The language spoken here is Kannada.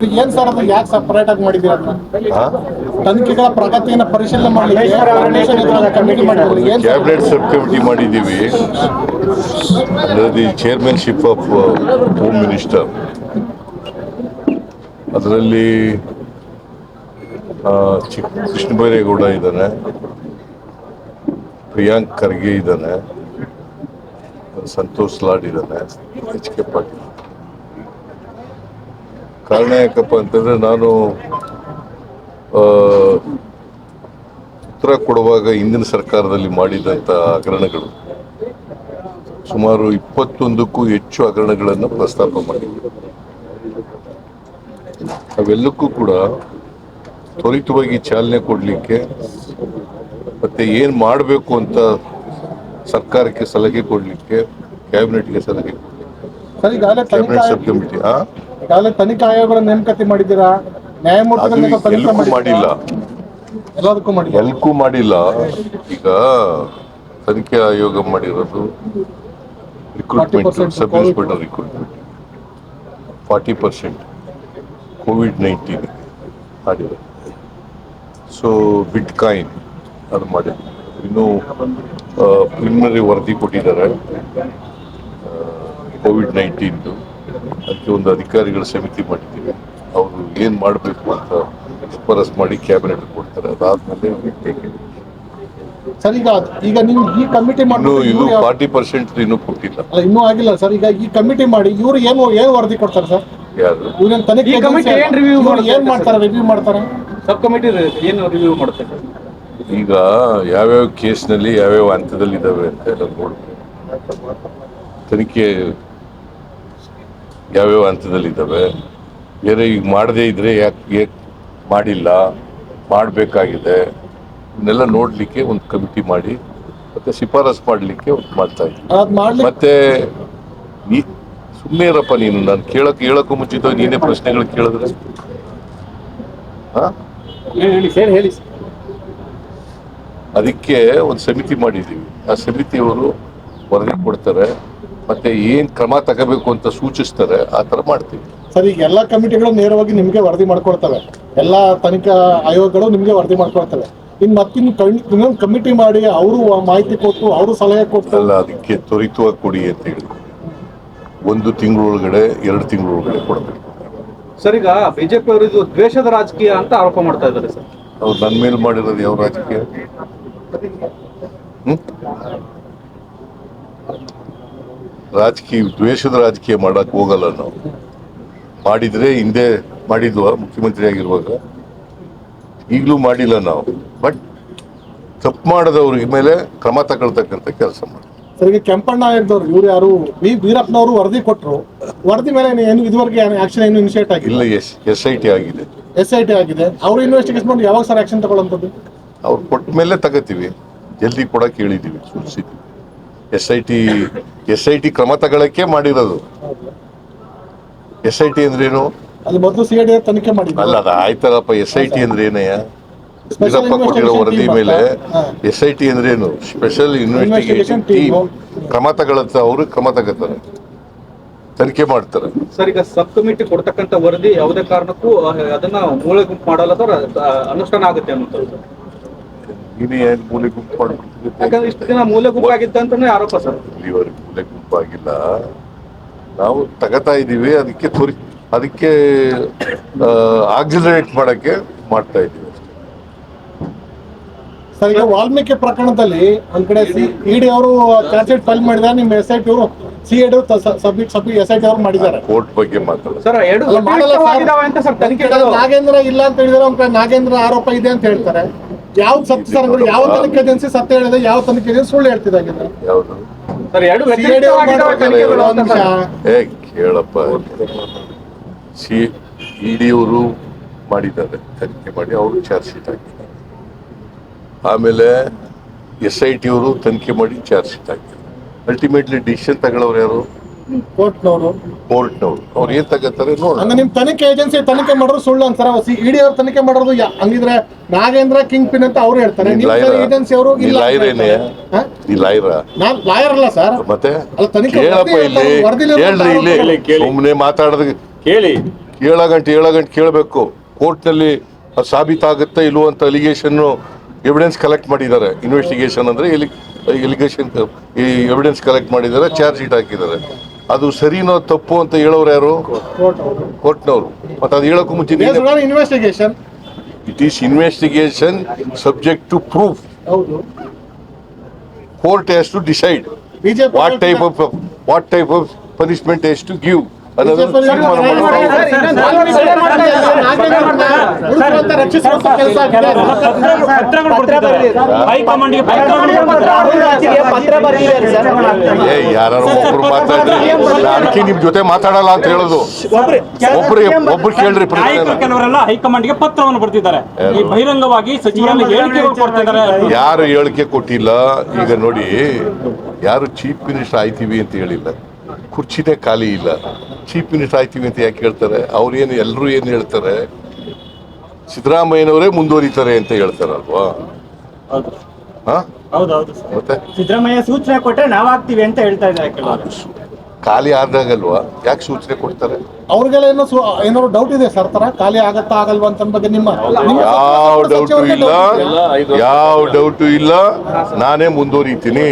ಏನ್ ಸರ್ ಅದು? ಯಾಕೆ ಸಪರೇಟ್ ಆಗಿ ಹಾ? ತನಿಖೆಗಳ ಪ್ರಗತಿಯನ್ನ ಪರಿಶೀಲನೆ ಮಾಡಲಿಕ್ಕೆ ಮಾಡಿದ್ರು? ಕ್ಯಾಬಿನೆಟ್ ಸಬ್ ಕಮಿಟಿ ಮಾಡಿದ್ದೀವಿ. The chairmanship of home minister ಅದರಲ್ಲಿ ಕೃಷ್ಣ ಬೈರೇಗೌಡ ಇದ್ದಾನೆ. ಪ್ರಿಯಾಂಕ್ ಖರ್ಗೆ ಇದ್ದಾನೆ. ಸಂತೋಷ್ ಲಾಡ್ ಇದ್ದಾನೆ. H K Patil. ಕಾರಣ ಯಾಕಪ್ಪ ಅಂತಂದ್ರೆ ನಾನು ಉತ್ತರ ಕೊಡುವಾಗ ಹಿಂದಿನ ಸರ್ಕಾರದಲ್ಲಿ ಮಾಡಿದಂಥ ಹಗರಣಗಳು ಸುಮಾರು ಇಪ್ಪತ್ತೊಂದಕ್ಕೂ ಹೆಚ್ಚು ಹಗರಣಗಳನ್ನು ಪ್ರಸ್ತಾಪ ಮಾಡಿದ್ವಿ. ಅವೆಲ್ಲಕ್ಕೂ ಕೂಡ ತ್ವರಿತವಾಗಿ ಚಾಲನೆ ಕೊಡಲಿಕ್ಕೆ ಮತ್ತೆ ಏನು ಮಾಡಬೇಕು ಅಂತ ಸರ್ಕಾರಕ್ಕೆ ಸಲಹೆ ಕೊಡಲಿಕ್ಕೆ ಕ್ಯಾಬಿನೆಟ್ಗೆ ಸಲಹೆ ಕ್ಯಾಬಿನೆಟ್ ಸಬ್ ಕಮಿಟಿ ಆ? ಈಗಾಗಲೇ ತನಿಖಾ ಆಯೋಗಗಳ ನೇಮಕಾತಿ ಮಾಡಿದ್ದೀರಾ? ನ್ಯಾಯಮೂರ್ತಿಗಳನ್ನ ತನಿಖೆ ಎಲ್ಲಕ್ಕೂ ಮಾಡಿಲ್ಲ. ಎಲ್ಲದಕ್ಕೂ ಎಲ್ಕೂ ಮಾಡಿಲ್ಲ. ಈಗ ತನಿಖೆ ಆಯೋಗ ಮಾಡಿರೋದು recruitment 40% sub inspector recruitment forty percent covid nineteen ಮಾಡಿರೋದು ಸೊ ಬಿಟ್ ಕಾಯಿನ್ ಅದು ಮಾಡಿ ಇನ್ನೂ ಪ್ರಿಲಿಮಿನರಿ ವರದಿ ಕೊಟ್ಟಿದ್ದಾರೆ. ಕೋವಿಡ್ ನೈನ್ಟೀನ್ದು ಅದಕ್ಕೆ ಒಂದು ಅಧಿಕಾರಿಗಳ ಸಮಿತಿ ಮಾಡಿದ್ದೀವಿ. ಅವರು ಏನು ಮಾಡಬೇಕು ಅಂತ ಶಿಫಾರಸ್ ಮಾಡಿ ಕ್ಯಾಬಿನೆಟ್ ಕೊಡ್ತಾರೆ. ಅದಾದ್ಮೇಲೆ. ಸರ್ ಈಗ ಈಗ ನೀವು ಈ ಕಮಿಟಿ ಇನ್ನು ಮಾಡಿ ಇದು ಫಾರ್ಟಿ ಪರ್ಸೆಂಟ್ ಇನ್ನೂ ಕೊಟ್ಟಿಲ್ಲ. ಅಲ್ಲ ಇನ್ನೂ ಆಗಿಲ್ಲ ಸರ್. ಈಗ ಈ ಕಮಿಟಿ ಮಾಡಿ ಇವರು ಏನು ಏನು ವರದಿ ಕೊಡ್ತಾರೆ ಸರ್? ಯಾರು? ಇವ್ರೇನ್ ತನಿಖೆ ಈ committee ಏನ್ ರಿವ್ಯೂ ಮಾಡುತ್ತೆ ಮಾಡ್ತಾರೆ ರಿವ್ಯೂ ಮಾಡ್ತಾರೆ? ಸಬ್ ಕಮಿಟಿ ಏನು ರಿವ್ಯೂ ಮಾಡ್ತಾರೆ ಈಗ ಯಾವ್ಯಾವ ಕೇಸ್ನಲ್ಲಿ ಯಾವ್ಯಾವ ಹಂತದಲ್ಲಿ ಇದಾವೆ ಅಂತ ಎಲ್ಲ ನೋಡ್ಬೇಕು. ತನಿಖೆ ಯಾವ್ಯಾವ ಹಂತದಲ್ಲಿ ಇದ್ದಾವೆ? ಬೇರೆ ಈಗ ಮಾಡದೇ ಇದ್ರೆ ಯಾಕೆ ಮಾಡಿಲ್ಲ? ಮಾಡಬೇಕಾಗಿದೆ. ಇವನ್ನೆಲ್ಲ ನೋಡ್ಲಿಕ್ಕೆ ಒಂದು ಕಮಿಟಿ ಮಾಡಿ ಮತ್ತೆ ಶಿಫಾರಸ್ ಮಾಡಲಿಕ್ಕೆ ಒಂದು ಮಾಡ್ತಾ ಇದ್ದೀನಿ ಮತ್ತೆ ನೀ ಸುಮ್ಮನೆ ಇರಪ್ಪ ನೀನು. ನಾನು ಕೇಳೋಕೆ ಹೇಳಕ್ಕೂ ಮುಂಚಿತ ನೀನೇ ಪ್ರಶ್ನೆಗಳು ಕೇಳಿದ್ರೆ. ಹಾ? ಅದಕ್ಕೆ ಒಂದು ಸಮಿತಿ ಮಾಡಿದ್ದೀವಿ. ಆ ಸಮಿತಿಯವರು ವರದಿ ಕೊಡ್ತಾರೆ. ಮತ್ತೆ ಏನ್ ಕ್ರಮ ತಗೋಬೇಕು ಅಂತ ಸೂಚಿಸ್ತಾರೆ ಆ ತರ ಮಾಡ್ತೀವಿ. ಸರ್ ಈಗ ಎಲ್ಲಾ ಕಮಿಟಿಗಳು ನೇರವಾಗಿ ನಿಮ್ಗೆ ವರದಿ ಮಾಡ್ಕೊಳ್ತವೆ. ಎಲ್ಲಾ ತನಿಖಾ ಆಯೋಗಗಳು ನಿಮ್ಗೆ ವರದಿ ಮಾಡ್ಕೊಳ್ತವೆ. ಇನ್ ಮತ್ತಿನ್ ಇನ್ನೊಂದು ಕಮಿಟಿ ಮಾಡಿ ಅವರು ಮಾಹಿತಿ ಕೊಟ್ಟು ಅವರು ಸಲಹೆ ಕೊಟ್ಟು. ಅಲ್ಲ ಅದಕ್ಕೆ ತ್ವರಿತವಾಗಿ ಕೊಡಿ ಅಂತ ಹೇಳಿ ಒಂದು ತಿಂಗಳೊಳಗಡೆ ಎರಡು ತಿಂಗಳೊಳಗಡೆ ಕೊಡಬೇಕು. ಸರ್ ಈಗ ಬಿಜೆಪಿ ಅವರು ಇದು ದ್ವೇಷದ ರಾಜಕೀಯ ಅಂತ ಆರೋಪ ಮಾಡ್ತಾ ಇದ್ದಾರೆ ಸರ್. ಅವ್ರು ನನ್ನ ಮೇಲೆ ಮಾಡಿರೋದು ಯಾವ ರಾಜಕೀಯ? ಹ್ಮ್? ರಾಜಕೀಯ ದ್ವೇಷದ ರಾಜಕೀಯ ಮಾಡಕ್ ಹೋಗಲ್ಲ ನಾವು. ಮಾಡಿದ್ರೆ ಹಿಂದೆ ಮಾಡಿದ್ವ ಮುಖ್ಯಮಂತ್ರಿ ಆಗಿರುವಾಗ. ಈಗಲೂ ಮಾಡಿಲ್ಲ ನಾವು. ಬಟ್ ತಪ್ಪು ಮಾಡದವ್ರಿಗೆ ಮೇಲೆ ಕ್ರಮ ತಗೊಳ್ತಕ್ಕಂಥ ಕೆಲಸ ಮಾಡಿ ಸರ್ ಈಗ ಕೆಂಪಣ್ಣ ಆಗಿದ್ದವ್ರು ಇವ್ರು ಯಾರು? ವಿ ವೀರಪ್ಪನವರು ವರದಿ ಕೊಟ್ಟರು ವರದಿ ಮೇಲೆ ಏನು ಇದುವರೆಗೆ ಆಕ್ಷನ್ ಏನು ಇನಿಷಿಯೇಟ್ ಆಗಿಲ್ಲ? ಎಸ್ ಎಸ್ ಐ ಟಿ ಆಗಿದೆ. ಎಸ್ ಐ ಟಿ ಆಗಿದೆ. ಅವರು ಇನ್ವೆಸ್ಟಿಗೇಷನ್ ಮಾಡಿ ಯಾವಾಗ ಸರ್ ಆಕ್ಷನ್ ತಗೊಳ್ಳೋಂಥದ್ದು? ಅವ್ರು ಕೊಟ್ಟ ಮೇಲೆ ತಗೋತೀವಿ. ಜಲ್ದಿ ಕೊಡಕ್ಕೆ ಹೇಳಿದ್ದೀವಿ ಸೂಚಿಸಿದ್ವಿ. S I T S I T ಕ್ರಮ ತಗೊಳಕ್ಕೆ ಮಾಡಿರೋದು ಎಸ್ ಐ ಟಿ ಅಂದ್ರೇನು ಅಲ್ಲಿ ಅದ ಆಯ್ತಲ್ಲಪ್ಪ ಎಸ್ ಐ ಟಿ ಅಂದ್ರೆ ಏನಯ್ಯ Special ವೀರಪ್ಪ ಕೊಟ್ಟಿರೋ ವರದಿ ಮೇಲೆ ಅಂತ. ಎಸ್ ಐ ಟಿ ಅಂದ್ರೆ ಏನು? Special investigation. ಟೀಮ್ ಕ್ರಮ ತಗೊಳತ್ತ ಅವರು ಕ್ರಮ ತಗೋತಾರೆ. ತನಿಖೆ ಮಾಡ್ತಾರೆ. ಸರ್ ಈಗ ಸಬ್ ಕಮಿಟಿ ಕೊಡ್ತಕ್ಕಂಥ ವರದಿ ಯಾವುದೇ ಕಾರಣಕ್ಕೂ ಅದನ್ನ ಮೂಳೆ ಗುಂಪು ಮಾಡಲ್ಲ ಸರ್ ಅನುಷ್ಠಾನ ಆಗುತ್ತೆ ಅನ್ನೋದು ನೀನೇ ಏನ್ ಮೂಲೆ ಗುಂಪು ಮಾಡ್ಬಿಡ್ತಿದ್ದೆ ಯಾಕಂದ್ರೆ ಇಷ್ಟು ದಿನ ಮೂಲೆ ಗುಂಪಾಗಿದ್ದ ಅಂತಾನೆ ಆರೋಪ ಸರ್. ಇಲ್ಲಿವರೆಗೆ ಮೂಲೆ ಗುಂಪಾಗಿಲ್ಲ ನಾವು ತಗತಾ ಇದ್ದೀವಿ ಅದಕ್ಕೆ ತೋರಿ ಅದಕ್ಕೆ ಆಕ್ಸಿಲರೇಟ್ ಮಾಡಕ್ಕೆ ಮಾಡ್ತಾ ಇದ್ದೀವಿ ಸರ್ ಈಗ ವಾಲ್ಮೀಕಿ ಪ್ರಕರಣದಲ್ಲಿ ಒಂದ್ ಕಡೆ ಸಿ ಇಡಿ ಅವರು ಚಾರ್ಜ್ ಶೀಟ್ ಫೈಲ್ ಮಾಡಿದ್ದಾರೆ ನಿಮ್ಮ ಎಸ್ ಐ ಟಿ ಅವರು C I D submit sub S I T ಅವರು ಮಾಡಿದ್ದಾರೆ. ಕೋರ್ಟ್ ಬಗ್ಗೆ ಕಡೆ ನಾಗೇಂದ್ರ ಇಲ್ಲ ಅಂತ ಹೇಳಿದ್ರೆ ಒಂದ್ ಕಡೆ ನಾಗೇಂದ್ರ ಆರೋಪ ಇದೆ ಅಂತ ಹೇಳ್ತಾರೆ. ಯಾವ ಸತ್ಯ ಸರ್ ಯಾವ ತನಿಖೆ ಏಜೆನ್ಸಿ ಸತ್ಯ ಹೇಳಿದೆ ಯಾವ ತನಿಖೆ ಏಜೆನ್ಸಿ ಸುಳ್ಳು ಯಾವುದು? ಸರ್ ಎರಡು ಏ ಕೇಳಪ್ಪ. ಸಿ ಇಡಿ ಅವರು ಮಾಡಿದ್ದಾರೆ ತನಿಖೆ ಮಾಡಿ ಅವರು ಚಾರ್ಜ್ ಶೀಟ್ ಹಾಕಿದ್ದಾರೆ ಆಮೇಲೆ ಎಸ್ ಐ ಟಿ ಅವರು ತನಿಖೆ ಮಾಡಿ ಚಾರ್ಜ್ ಶೀಟ್ ಹಾಕಿದ್ದಾರೆ ಅಲ್ಟಿಮೇಟ್ಲಿ ಡಿಸಿಷನ್ ತಗೊಳ್ಳೋರು ಯಾರು? ಕೋರ್ಟ್ನವರು. ಕೋರ್ಟ್ನವ್ರು. ಅವ್ರು ಏನ್ ತಗೋತಾರೆ ನೋಡೋಣ. ಹಂಗ ನಿಮ್ ತನಿಖೆ ಏಜೆನ್ಸಿ ತನಿಖೆ ಮಾಡೋರು ಸುಳ್ಳು ಅಂತಾರ. ಇಡಿ ಅವ್ರು ತನಿಖೆ ಮಾಡೋದು ಯಾ- ಹಂಗಿದ್ರೆ ನಾಗೇಂದ್ರ ಕಿಂಗ್ ಪಿನ್ ಅಂತ ಅವ್ರು ಹೇಳ್ತಾರೆ. ನೀನ್ ನಿಮ್ ಲಾಯರ ಏಜೆನ್ಸಿ ಅವರು ಇಲ್ಲ ಲಾಯರ್ ಏನೇ? ನೀ ಲಾಯರ ನಾನ್ ಲಾಯರ್ ಅಲ್ಲ ಸರ್ ಮತ್ತೆ? ಅಲ್ಲ, ತನಿಖೆ ಕೇಳಪ್ಪ ವರದಿ ಇಲ್ಲಿ. ಕೇಳ್ರಿ ಇಲ್ಲಿ. ಕೇಳಿ. ಸುಮ್ಮನೆ ಮಾತಾಡೋದು. ಕೇಳಿ. ಏಳ ಗಂಟೆ ಏಳ ಗಂಟೆ ಕೇಳಬೇಕು. ಕೋರ್ಟ್ನಲ್ಲಿ ಅದು ಸಾಬೀತಾಗುತ್ತೆ ಇಲ್ವೋ ಅಂತ ಅಲಿಗೇಷನ್ ಎವಿಡೆನ್ಸ್ ಕಲೆಕ್ಟ್ ಮಾಡಿದ್ದಾರೆ. ಇನ್ವೆಸ್ಟಿಗೇಷನ್ ಅಂದ್ರೆ ಎಲಿಗೇಷನ್ ಈ ಎವಿಡೆನ್ಸ್ ಕಲೆಕ್ಟ್ ಮಾಡಿದ್ದಾರೆ ಚಾರ್ಜ್ ಶೀಟ್ ಹಾಕಿದ್ದಾರೆ. ಅದು ಸರಿನೋ ತಪ್ಪು ಅಂತ ಹೇಳೋರು ಯಾರು? ಕೊಟ್ಟನವರು ಮತ್ತೆ ಅದು ಹೇಳೋಕ್ಕೂ ಮುಂಚೆ investigation it is investigation subject to proof court has to decide what type of what type of punishment has to give ಅನ್ನೋದನ್ನು ತೀರ್ಮಾನ ಮಾಡೋದು ರಕ್ಷಿಸುವಂತ ಕೆಲಸ ಆಗಿದೆ. ಪತ್ರಗಳು ಕೊಡ್ತಿದ್ದಾರೆ. ಹೈಕಮಾಂಡ್ಗೆ ಪತ್ರ ಬರೆದಿದ್ದಾರೆ ಸರ್. ಏ ಯಾರು ಒಬ್ರು ಮಾತಾಡ್ರಿ. ಅದಕ್ಕೆ ನಿಮ್ ಜೊತೆ ಮಾತಾಡಲ್ಲ ಅಂತ ಹೇಳೋದು. ಒಬ್ರು ಒಬ್ರು ಕೇಳ್ರಿ ಕೆಲವರೆಲ್ಲ ಹೈಕಮಾಂಡ್ಗೆ ಪತ್ರವನ್ನು ಬರ್ತಿದ್ದಾರೆ. ಈ ಬಹಿರಂಗವಾಗಿ ಸಚಿವರಲ್ಲಿ ಹೇಳಿಕೆ ಕೊಡ್ತಿದ್ದಾರೆ. ಯಾರು ಹೇಳಿಕೆ ಕೊಟ್ಟಿಲ್ಲ? ಈಗ ನೋಡಿ ಯಾರು ಚೀಫ್ ಮಿನಿಸ್ಟರ್ ಆಯ್ತೀವಿ ಅಂತ ಹೇಳಿಲ್ಲ. ಕುರ್ಚಿದೆ ಖಾಲಿ ಇಲ್ಲ. ಚೀಫ್ ಮಿನಿಸ್ಟರ್ ಆಯ್ತೀವಿ ಅಂತ ಯಾಕೆ ಹೇಳ್ತಾರೆ? ಅವ್ರೇನು ಎಲ್ಲರೂ ಏನು ಹೇಳ್ತಾರೆ? ಸಿದ್ದರಾಮಯ್ಯನವರೇ ಮುಂದುವರಿತಾರೆ ಅಂತ ಹೇಳ್ತಾರಲ್ವಾ? ಮತ್ತೆ? ಸಿದ್ದರಾಮಯ್ಯ ಸೂಚನೆ ಕೊಟ್ರೆ ನಾವ್ ಆಗ್ತೀವಿ ಅಂತ ಹೇಳ್ತಾ ಇದ್ದಾರೆ ಕೆಲವರು. ಖಾಲಿ ಆದಾಗಲ್ವಾ? ಯಾಕೆ ಸೂಚನೆ ಕೊಡ್ತಾರೆ? ಅವ್ರಿಗೆಲ್ಲ ಏನೋ ಸು- ಏನಾದ್ರು ಡೌಟ್ ಇದೆ ಸರ್ ತರ ಖಾಲಿ ಆಗತ್ತಾ ಆಗಲ್ವಾ ಅಂತ ಬಗ್ಗೆ ನಿಮ್ಮ ಯಾವ ಡೌಟು ಇಲ್ಲ. ಯಾವ ಡೌಟು ಇಲ್ಲ. ನಾನೇ ಮುಂದುವರಿತೀನಿ.